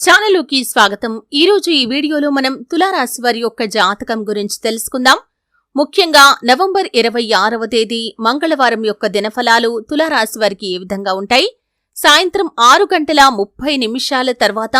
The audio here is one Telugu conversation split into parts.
ఛానల్లోకి స్వాగతం. ఈ రోజు ఈ వీడియోలో మనం తులారాశి వారి యొక్క జాతకం గురించి తెలుసుకుందాం. ముఖ్యంగా నవంబర్ ఇరవై ఆరవ తేదీ మంగళవారం యొక్క దినఫలాలు తులారాశి వారికి ఏ విధంగా ఉంటాయి? సాయంత్రం ఆరు గంటల ముప్పై నిమిషాల తర్వాత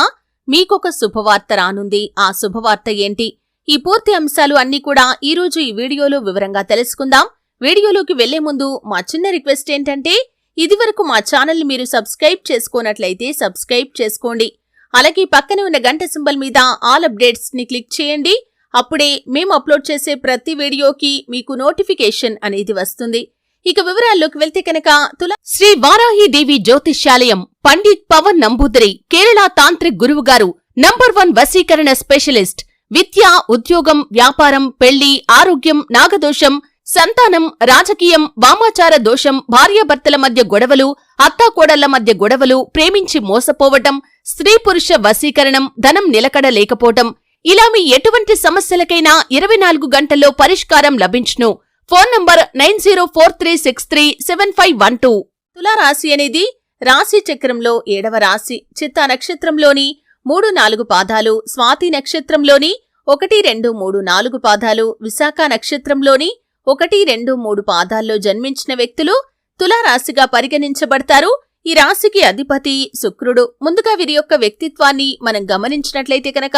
మీకొక శుభవార్త రానుంది. ఆ శుభవార్త ఏంటి? ఈ పూర్తి అంశాలు అన్ని కూడా ఈ రోజు ఈ వీడియోలో వివరంగా తెలుసుకుందాం. వీడియోలోకి వెళ్ళే ముందు మా చిన్న రిక్వెస్ట్ ఏంటంటే ఇదివరకు మా ఛానల్ మీరు సబ్స్క్రైబ్ చేసుకోనట్లయితే సబ్స్క్రైబ్ చేసుకోండి. అలాగే పక్కనే ఉన్న గంట సింబల్ మీద ఆల్ అప్డేట్స్ని క్లిక్ చేయండి. అప్పుడే మేము అప్లోడ్ చేసే ప్రతి వీడియోకి మీకు నోటిఫికేషన్ అనేది వస్తుంది. ఇక వివరాల్లోకి వెళ్తే కనుక తుల శ్రీ వారాహి దేవి జ్యోతిష్యాలయం పండిత్ పవన్ నంబూదరి కేరళ తాంత్రిక్ గురువు గారు నంబర్ వన్ వశీకరణ స్పెషలిస్ట్ విద్య ఉద్యోగం వ్యాపారం పెళ్ళి ఆరోగ్యం నాగదోషం సంతానం రాజకీయం వామాచార దోషం భార్యాభర్తల మధ్య గొడవలు అత్తాకోడళ్ళ మధ్య గొడవలు ప్రేమించి మోసపోవటం స్త్రీ పురుష వశీకరణం ధనం నిలకడ లేకపోవటం. ఇలా మీ ఎటువంటి సమస్యలకైనా ఇరవై నాలుగు గంటల్లో పరిష్కారం లభించును. Phone number nine zero four three six three seven five one two. తులారాశి అనేది రాశి చక్రంలో ఏడవ రాశి. చిత్తా నక్షత్రంలోని మూడు నాలుగు పాదాలు స్వాతి నక్షత్రంలోని ఒకటి రెండు మూడు నాలుగు పాదాలు విశాఖ నక్షత్రంలోని ఒకటి రెండు మూడు పాదాల్లో జన్మించిన వ్యక్తులు తులారాశిగా పరిగణించబడతారు. ఈ రాశికి అధిపతి శుక్రుడు. ముందుగా వీరి యొక్క వ్యక్తిత్వాన్ని మనం గమనించినట్లయితే కనుక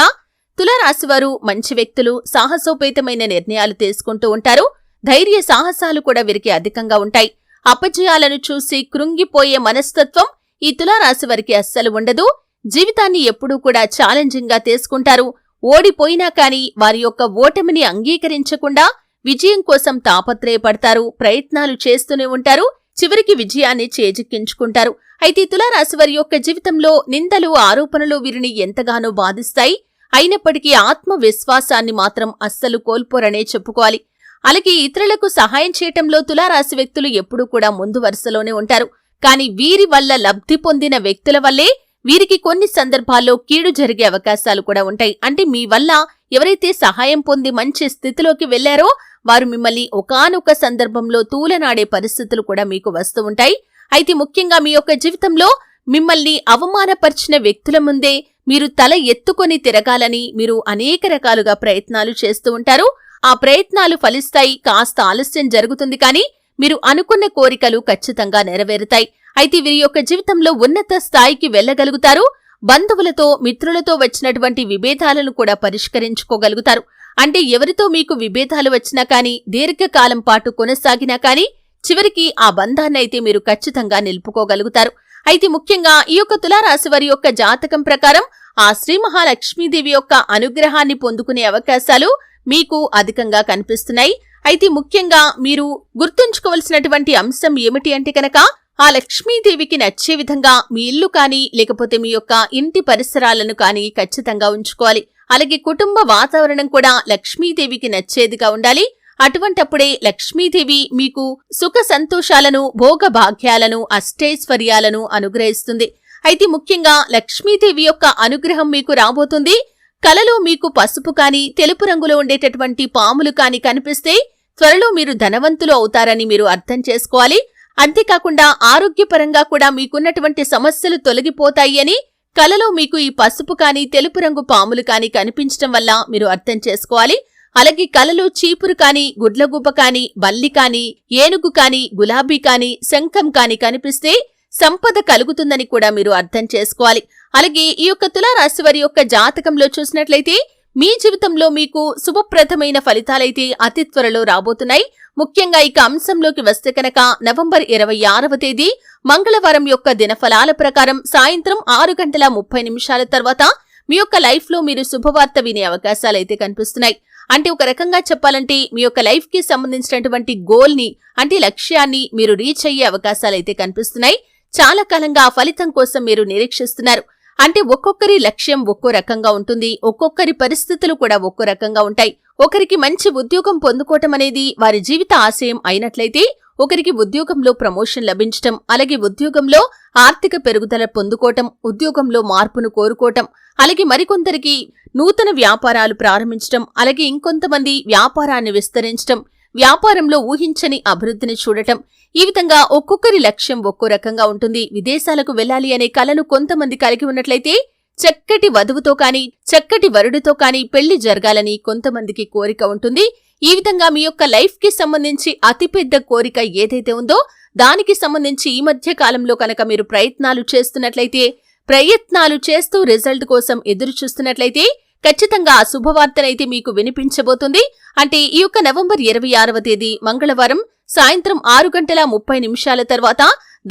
తులారాశివారు మంచి వ్యక్తులు సాహసోపేతమైన నిర్ణయాలు తీసుకుంటూ ఉంటారు. ధైర్య సాహసాలు కూడా వీరికి అధికంగా ఉంటాయి. అపజయాలను చూసి కృంగిపోయే మనస్తత్వం ఈ తులారాశి వారికి అస్సలు ఉండదు. జీవితాన్ని ఎప్పుడూ కూడా ఛాలెంజింగ్గా తీసుకుంటారు. ఓడిపోయినా కాని వారి యొక్క ఓటమిని అంగీకరించకుండా విజయం కోసం తాపత్రయపడతారు ప్రయత్నాలు చేస్తూనే ఉంటారు చివరికి విజయాన్ని చేజిక్కించుకుంటారు. అయితే తులారాశి వారి యొక్క జీవితంలో నిందలు ఆరోపణలు వీరిని ఎంతగానో బాధిస్తాయి. అయినప్పటికీ ఆత్మవిశ్వాసాన్ని మాత్రం అస్సలు కోల్పోరనే చెప్పుకోవాలి. అలాగే ఇతరులకు సహాయం చేయటంలో తులారాశి వ్యక్తులు ఎప్పుడూ కూడా ముందు వరుసలోనే ఉంటారు. కానీ వీరి వల్ల లబ్ధి పొందిన వ్యక్తుల వల్లే వీరికి కొన్ని సందర్భాల్లో కీడు జరిగే అవకాశాలు కూడా ఉంటాయి. అంటే మీ వల్ల ఎవరైతే సహాయం పొంది మంచి స్థితిలోకి వెళ్ళారో వారు మిమ్మల్ని ఒకానొక సందర్భంలో తూలనాడే పరిస్థితులు కూడా మీకు వస్తూ ఉంటాయి. అయితే ముఖ్యంగా మీ యొక్క జీవితంలో మిమ్మల్ని అవమానపరిచిన వ్యక్తుల ముందే మీరు తల ఎత్తుకొని తిరగాలని మీరు అనేక రకాలుగా ప్రయత్నాలు చేస్తూ ఉంటారు. ఆ ప్రయత్నాలు ఫలిస్తాయి కాస్త ఆలస్యం జరుగుతుంది కానీ మీరు అనుకున్న కోరికలు ఖచ్చితంగా నెరవేరుతాయి. అయితే వీరి యొక్క జీవితంలో ఉన్నత స్థాయికి వెళ్ళగలుగుతారు బంధువులతో మిత్రులతో వచ్చినటువంటి విభేదాలను కూడా పరిష్కరించుకోగలుగుతారు. అంటే ఎవరితో మీకు విభేదాలు వచ్చినా కానీ దీర్ఘకాలం పాటు కొనసాగినా కానీ చివరికి ఆ బంధాన్నైతే మీరు ఖచ్చితంగా నిలుపుకోగలుగుతారు. అయితే ముఖ్యంగా ఈ యొక్క తులారాశి వారి యొక్క జాతకం ప్రకారం ఆ శ్రీ మహాలక్ష్మీదేవి యొక్క అనుగ్రహాన్ని పొందుకునే అవకాశాలు మీకు అధికంగా కనిపిస్తున్నాయి. అయితే ముఖ్యంగా మీరు గుర్తుంచుకోవలసినటువంటి అంశం ఏమిటి అంటే కనుక ఆ లక్ష్మీదేవికి నచ్చే విధంగా మీ ఇల్లు కానీ లేకపోతే మీ యొక్క ఇంటి పరిసరాలను కానీ ఖచ్చితంగా ఉంచుకోవాలి. అలాగే కుటుంబ వాతావరణం కూడా లక్ష్మీదేవికి నచ్చేదిగా ఉండాలి. అటువంటప్పుడే లక్ష్మీదేవి మీకు సుఖ సంతోషాలను భోగ భాగ్యాలను అష్టైశ్వర్యాలను అనుగ్రహిస్తుంది. అయితే ముఖ్యంగా లక్ష్మీదేవి యొక్క అనుగ్రహం మీకు రాబోతుంది. కలలో మీకు పసుపు కాని తెలుపు రంగులో ఉండేటటువంటి పాములు కాని కనిపిస్తే త్వరలో మీరు ధనవంతులు అవుతారని మీరు అర్థం చేసుకోవాలి. అంతేకాకుండా ఆరోగ్యపరంగా కూడా మీకున్నటువంటి సమస్యలు తొలగిపోతాయి అని కలలో మీకు ఈ పసుపు కాని తెలుపు రంగు పాములు కాని కనిపించడం వల్ల మీరు అర్థం చేసుకోవాలి. అలాగే కలలో చీపురు కాని గుడ్లగుబ్బ కాని బల్లి కాని ఏనుగు కాని గులాబీ కాని శంఖం కాని కనిపిస్తే సంపద కలుగుతుందని కూడా మీరు అర్థం చేసుకోవాలి. అలాగే ఈ యొక్క తులారాశి వారి యొక్క జాతకంలో చూసినట్లయితే మీ జీవితంలో మీకు శుభప్రదమైన ఫలితాలైతే అతి త్వరలో రాబోతున్నాయి. ముఖ్యంగా ఇక అంశంలోకి వస్తే కనుక నవంబర్ ఇరవై ఆరవ తేదీ మంగళవారం యొక్క దినఫలాల ప్రకారం సాయంత్రం ఆరు గంటల ముప్పై నిమిషాల తర్వాత మీ యొక్క లైఫ్లో మీరు శుభవార్త వినే అవకాశాలైతే కనిపిస్తున్నాయి. అంటే ఒక రకంగా చెప్పాలంటే మీ యొక్క లైఫ్కి సంబంధించినటువంటి గోల్ని అంటే లక్ష్యాన్ని మీరు రీచ్ అయ్యే అవకాశాలైతే కనిపిస్తున్నాయి. చాలా కాలంగా ఆ ఫలితం కోసం మీరు నిరీక్షిస్తున్నారు. అంటే ఒక్కొక్కరి లక్ష్యం ఒక్కో రకంగా ఉంటుంది ఒక్కొక్కరి పరిస్థితులు కూడా ఒక్కో రకంగా ఉంటాయి. ఒకరికి మంచి ఉద్యోగం పొందుకోవటం అనేది వారి జీవిత ఆశయం అయినట్లయితే ఒకరికి ఉద్యోగంలో ప్రమోషన్ లభించటం అలాగే ఉద్యోగంలో ఆర్థిక పెరుగుదల పొందుకోవటం ఉద్యోగంలో మార్పును కోరుకోవటం అలాగే మరికొందరికి నూతన వ్యాపారాలు ప్రారంభించటం అలాగే ఇంకొంతమంది వ్యాపారాన్ని విస్తరించటం వ్యాపారంలో ఊహించని అభివృద్ధిని చూడటం. ఈ విధంగా ఒక్కొక్కరి లక్ష్యం ఒక్కో రకంగా ఉంటుంది. విదేశాలకు వెళ్ళాలి అనే కలను కొంతమంది కలిగి ఉన్నట్లయితే చక్కటి వధువుతో కాని చక్కటి వరుడితో కాని పెళ్ళి జరగాలని కొంతమందికి కోరిక ఉంటుంది. ఈ విధంగా మీ యొక్క లైఫ్కి సంబంధించి అతిపెద్ద కోరిక ఏదైతే ఉందో దానికి సంబంధించి ఈ మధ్య కాలంలో కనుక మీరు ప్రయత్నాలు చేస్తున్నట్లయితే ప్రయత్నాలు చేస్తూ రిజల్ట్ కోసం ఎదురు చూస్తున్నట్లయితే ఖచ్చితంగా ఆ శుభవార్తనైతే మీకు వినిపించబోతుంది. అంటే ఈ యొక్క నవంబర్ ఇరవై ఆరవ తేదీ మంగళవారం సాయంత్రం ఆరు గంటల ముప్పై నిమిషాల తర్వాత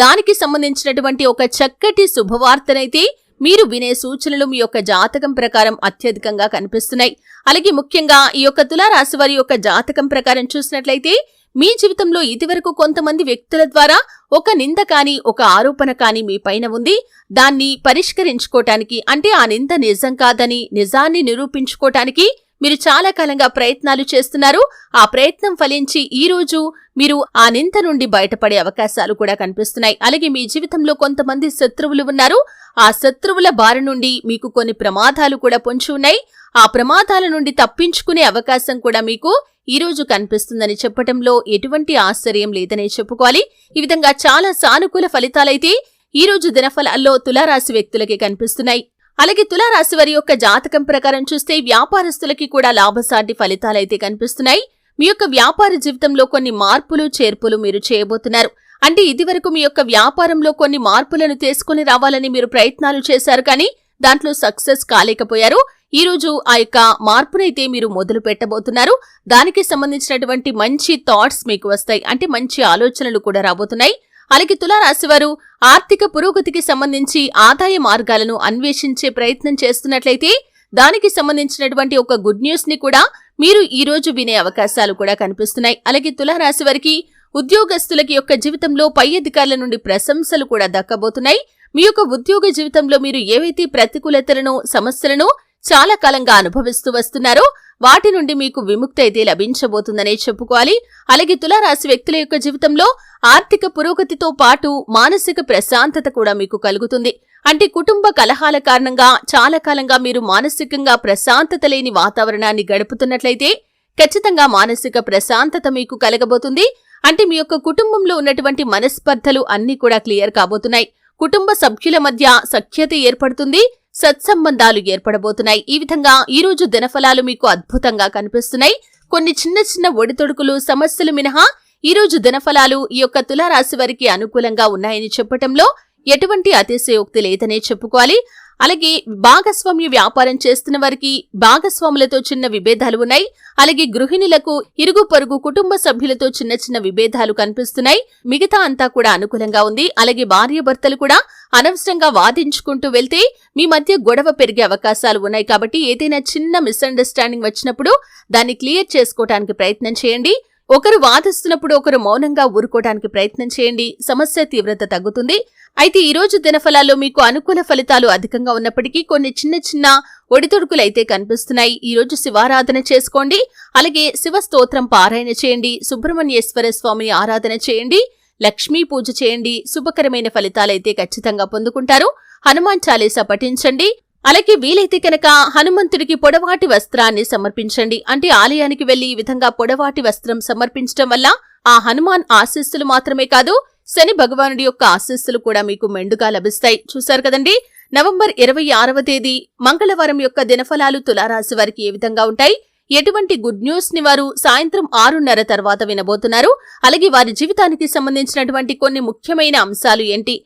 దానికి సంబంధించినటువంటి ఒక చక్కటి శుభవార్తనైతే మీరు వినే సూచనలు మీ యొక్క జాతకం ప్రకారం అత్యధికంగా కనిపిస్తున్నాయి. అలాగే ముఖ్యంగా ఈ యొక్క తులారాశి వారి యొక్క జాతకం ప్రకారం చూసినట్లయితే మీ జీవితంలో ఇదివరకు కొంతమంది వ్యక్తుల ద్వారా ఒక నింద కాని ఒక ఆరోపణ కాని మీ పైన ఉంది. దాన్ని పరిష్కరించుకోటానికి అంటే ఆ నింద నిజం కాదని నిజాన్ని నిరూపించుకోటానికి మీరు చాలా కాలంగా ప్రయత్నాలు చేస్తున్నారు. ఆ ప్రయత్నం ఫలించి ఈ రోజు మీరు ఆ నింద నుండి బయటపడే అవకాశాలు కూడా కనిపిస్తున్నాయి. అలాగే మీ జీవితంలో కొంతమంది శత్రువులు ఉన్నారు. ఆ శత్రువుల బారి నుండి మీకు కొన్ని ప్రమాదాలు కూడా పొంచి ఉన్నాయి. ఆ ప్రమాదాల నుండి తప్పించుకునే అవకాశం కూడా మీకు ఈ రోజు కనిపిస్తుందని చెప్పటంలో ఎటువంటి ఆశ్చర్యం లేదనే చెప్పుకోవాలి. ఈ విధంగా చాలా సానుకూల ఫలితాలైతే ఈ రోజు దినఫలాల్లో తులారాశి వ్యక్తులకి కనిపిస్తున్నాయి. అలాగే తులారాశి వారి యొక్క జాతకం ప్రకారం చూస్తే వ్యాపారస్తులకి కూడా లాభసాటి ఫలితాలైతే కనిపిస్తున్నాయి. మీ యొక్క వ్యాపార జీవితంలో కొన్ని మార్పులు చేర్పులు మీరు చేయబోతున్నారు. అంటే ఇదివరకు మీ యొక్క వ్యాపారంలో కొన్ని మార్పులను తీసుకుని రావాలని మీరు ప్రయత్నాలు చేశారు కానీ దాంట్లో సక్సెస్ కాలేకపోయారు. ఈ రోజు ఆ యొక్క మార్పునైతే మీరు మొదలు పెట్టబోతున్నారు. దానికి సంబంధించినటువంటి మంచి థాట్స్ మీకు వస్తాయి. అంటే మంచి ఆలోచనలు కూడా రాబోతున్నాయి. అలాగే తులారాశి వారు ఆర్థిక పురోగతికి సంబంధించి ఆదాయ మార్గాలను అన్వేషించే ప్రయత్నం చేస్తున్నట్లయితే దానికి సంబంధించినటువంటి ఒక గుడ్ న్యూస్ని కూడా మీరు ఈ రోజు వినే అవకాశాలు కూడా కనిపిస్తున్నాయి. అలాగే తులారాశి వారికి ఉద్యోగస్తులకి యొక్క జీవితంలో పై అధికారుల నుండి ప్రశంసలు కూడా దక్కబోతున్నాయి. మీ యొక్క ఉద్యోగ జీవితంలో మీరు ఏవైతే ప్రతికూలతలను సమస్యలను చాలా కాలంగా అనుభవిస్తూ వస్తున్నారో వాటి నుండి మీకు విముక్తి అయితే లభించబోతుందనే చెప్పుకోవాలి. అలాగే తులారాశి వ్యక్తుల యొక్క జీవితంలో ఆర్థిక పురోగతితో పాటు మానసిక ప్రశాంతత కూడా మీకు కలుగుతుంది. అంటే కుటుంబ కలహాల కారణంగా చాలా కాలంగా మీరు మానసికంగా ప్రశాంతత లేని వాతావరణాన్ని గడుపుతున్నట్లయితే ఖచ్చితంగా మానసిక ప్రశాంతత మీకు కలగబోతుంది. అంటే మీ యొక్క కుటుంబంలో ఉన్నటువంటి మనస్పర్ధలు అన్ని కూడా క్లియర్ కాబోతున్నాయి. కుటుంబ సభ్యుల మధ్య సఖ్యత ఏర్పడుతుంది సత్సంబంధాలు ఏర్పడబోతున్నాయి. ఈ విధంగా ఈ రోజు దినఫలాలు మీకు అద్భుతంగా కనిపిస్తున్నాయి. కొన్ని చిన్న చిన్న ఒడితొడుకులు సమస్యలు మినహా ఈ రోజు దినఫలాలు ఈ యొక్క తులారాశి వారికి అనుకూలంగా ఉన్నాయని చెప్పటంలో ఎటువంటి అతిశయోక్తి లేదనే చెప్పుకోవాలి. అలాగే భాగస్వామ్య వ్యాపారం చేస్తున్న వారికి భాగస్వాములతో చిన్న విభేదాలు ఉన్నాయి. అలాగే గృహిణులకు ఇరుగు పొరుగు కుటుంబ సభ్యులతో చిన్న చిన్న విభేదాలు కనిపిస్తున్నాయి. మిగతా అంతా కూడా అనుకూలంగా ఉంది. అలాగే భార్యాభర్తలు కూడా అనవసరంగా వాదించుకుంటూ వెళ్తే మీ మధ్య గొడవ పెరిగే అవకాశాలు ఉన్నాయి. కాబట్టి ఏదైనా చిన్న మిస్అండర్స్టాండింగ్ వచ్చినప్పుడు దాన్ని క్లియర్ చేసుకోవడానికి ప్రయత్నం చేయండి. ఒకరు వాదిస్తున్నప్పుడు ఒకరు మౌనంగా ఊరుకోవడానికి ప్రయత్నం చేయండి. సమస్య తీవ్రత తగ్గుతుంది. అయితే ఈ రోజు దినఫలాల్లో మీకు అనుకూల ఫలితాలు అధికంగా ఉన్నప్పటికీ కొన్ని చిన్న చిన్న ఒడితొడుకులు అయితే కనిపిస్తున్నాయి. ఈ రోజు శివారాధన చేసుకోండి. అలాగే శివ స్తోత్రం పారాయణ చేయండి. సుబ్రహ్మణ్యేశ్వర స్వామిని ఆరాధన చేయండి. లక్ష్మీ పూజ చేయండి. శుభకరమైన ఫలితాలైతే ఖచ్చితంగా పొందుకుంటారు. హనుమాన్ చాలీసా పఠించండి. అలాగే వీలైతే కనుక హనుమంతుడికి పొడవాటి వస్త్రాన్ని సమర్పించండి. అంటే ఆలయానికి వెళ్ళి ఈ విధంగా పొడవాటి వస్త్రం సమర్పించడం వల్ల ఆ హనుమాన్ ఆశీస్సులు మాత్రమే కాదు శని భగవానుడి యొక్క ఆశీస్సులు కూడా మీకు మెండుగా లభిస్తాయి. చూశారు కదండి? నవంబర్ ఇరవై ఆరవ తేదీ మంగళవారం యొక్క దినఫలాలు తులారాశి వారికి ఏ విధంగా ఉంటాయి? ఎటువంటి గుడ్ న్యూస్ని వారు సాయంత్రం ఆరున్నర తర్వాత వినబోతున్నారు? అలాగే వారి జీవితానికి సంబంధించినటువంటి కొన్ని ముఖ్యమైన అంశాలు ఏంటి?